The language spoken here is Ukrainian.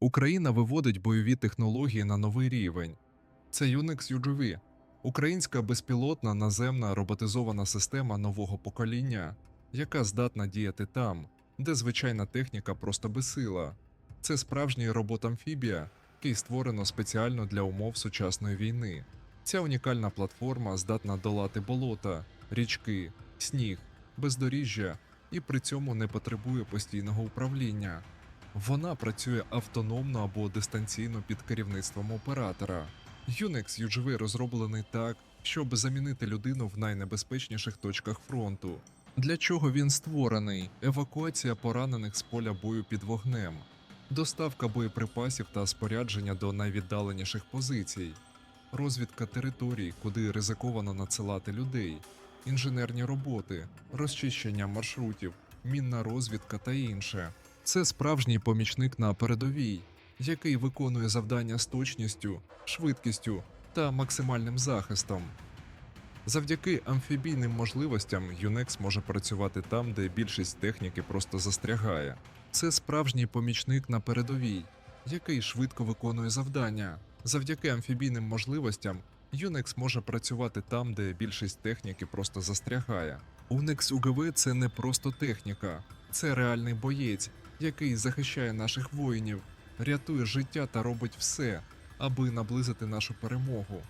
Україна виводить бойові технології на новий рівень. Це Unix UGV – українська безпілотна наземна роботизована система нового покоління, яка здатна діяти там, де звичайна техніка просто безсила. Це справжній робот-амфібія, який створено спеціально для умов сучасної війни. Ця унікальна платформа здатна долати болота, річки, сніг, бездоріжжя і при цьому не потребує постійного управління. Вона працює автономно або дистанційно під керівництвом оператора. Unix UGV розроблений так, щоб замінити людину в найнебезпечніших точках фронту. Для чого він створений? Евакуація поранених з поля бою під вогнем, доставка боєприпасів та спорядження до найвіддаленіших позицій, розвідка територій, куди ризиковано надсилати людей, інженерні роботи, розчищення маршрутів, мінна розвідка та інше. Це справжній помічник на передовій, який виконує завдання з точністю, швидкістю та максимальним захистом. Завдяки амфібійним можливостям Unix може працювати там, де більшість техніки просто застрягає. Це справжній помічник на передовій, який швидко виконує завдання. Завдяки амфібійним можливостям Unix може працювати там, де більшість техніки просто застрягає. Unix UGV – це не просто техніка, це реальний боєць, який захищає наших воїнів, рятує життя та робить все, аби наблизити нашу перемогу.